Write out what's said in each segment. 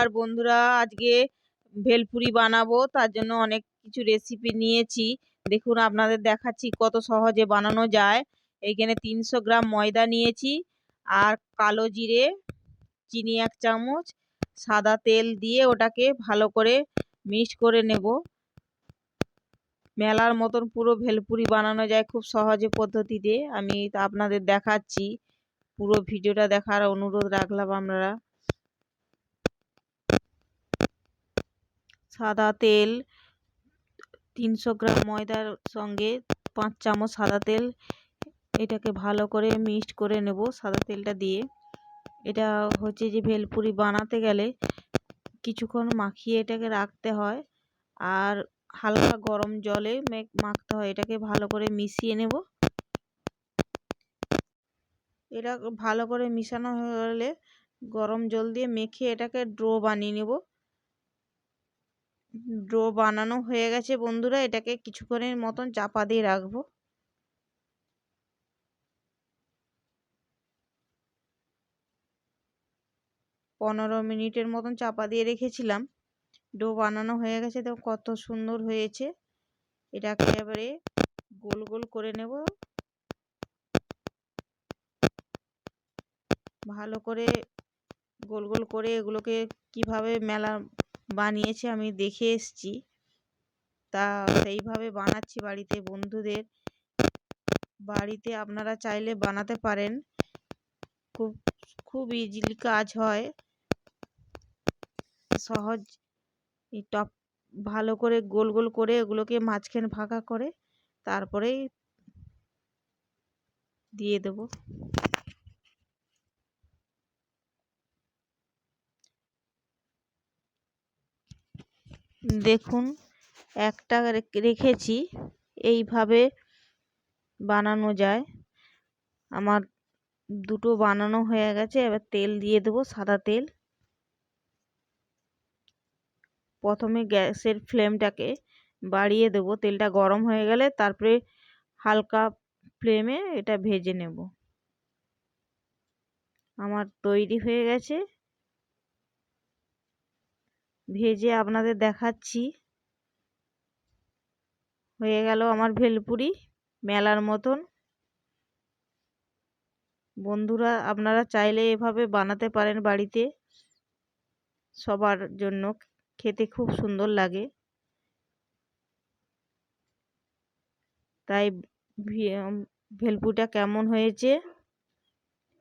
আর বন্ধুরা আজকে ভেলপুরি বানাবো, তার জন্য অনেক কিছু রেসিপি নিয়েছি। দেখুন, আপনাদের দেখাচ্ছি কত সহজে বানানো যায়। এইখানে তিনশো গ্রাম ময়দা নিয়েছি আর কালো জিরে, চিনি এক চামচ, সাদা তেল দিয়ে ওটাকে ভালো করে মিক্স করে নেব। মেলার মতন পুরো ভেলপুরি বানানো যায় খুব সহজে পদ্ধতিতে। আমি আপনাদের দেখাচ্ছি, পুরো ভিডিওটা দেখার অনুরোধ রাখলাম আপনারা। সাদা তেল, তিনশো গ্রাম ময়দার সঙ্গে পাঁচ চামচ সাদা তেল। এটাকে ভালো করে মিক্সড করে নেব সাদা তেলটা দিয়ে। এটা হচ্ছে যে ভেলপুরি বানাতে গেলে কিছুক্ষণ মাখিয়ে এটাকে রাখতে হয় আর হালকা গরম জলে মাখতে হয়। এটাকে ভালো করে মিশিয়ে নেব। এটা ভালো করে মিশানো হয়ে গেলে গরম জল দিয়ে মেখে এটাকে ড্রো বানিয়ে নেব। ড্রো বানানো হয়ে গেছে, বন্ধুরা। এটাকে কিছুক্ষণের মতন চাপা দিয়ে রাখব। পনেরো মিনিটের মতন চাপা দিয়ে রেখেছিলাম। ডো বানানো হয়ে গেছে তো কত সুন্দর হয়েছে। এটাকে এবারে গোল গোল করে নেব। ভালো করে গোল গোল করে এগুলোকে কীভাবে মেলা বানিয়েছে, আমি দেখে এসছি। তা সেইভাবে বানাচ্ছি বাড়িতে বন্ধুদের। বাড়িতে আপনারা চাইলে বানাতে পারেন। খুব খুব ইজিলি কাজ হয়। সহজ। এই টপ, ভালো করে গোল গোল করে এগুলোকে মাঝখানে ফাঁকা করে তারপরেই দিয়ে দেব। দেখুন, একটা রেখেছি, এইভাবে বানানো যায়। আমার দুটো বানানো হয়ে গেছে, এবার তেল দিয়ে দেবো সাদা তেল। প্রথমে গ্যাসের ফ্লেমটাকে বাড়িয়ে দেবো, তেলটা গরম হয়ে গেলে তারপরে হালকা ফ্লেমে এটা ভেজে নেব। আমার তৈরি হয়ে গেছে। ভেজে আপনাদের দেখাচ্ছি। হয়ে গেল আমার ভেলপুরি মেলার মতন। বন্ধুরা, আপনারা চাইলে এভাবে বানাতে পারেন বাড়িতে। সবার জন্য খেতে খুব সুন্দর লাগে। তাই ভেলপুরিটা কেমন হয়েছে?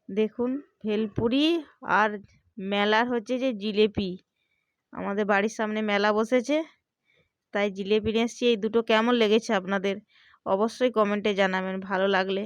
দেখুন, ভেলপুরি আর মেলার হচ্ছে যে জিলেপি। আমাদের বাড়ির সামনে মেলা বসেছে। তাই জিলেপি নিয়ে এসছি। এই দুটো কেমন লেগেছে আপনাদের? অবশ্যই কমেন্টে জানাবেন, ভালো লাগলে।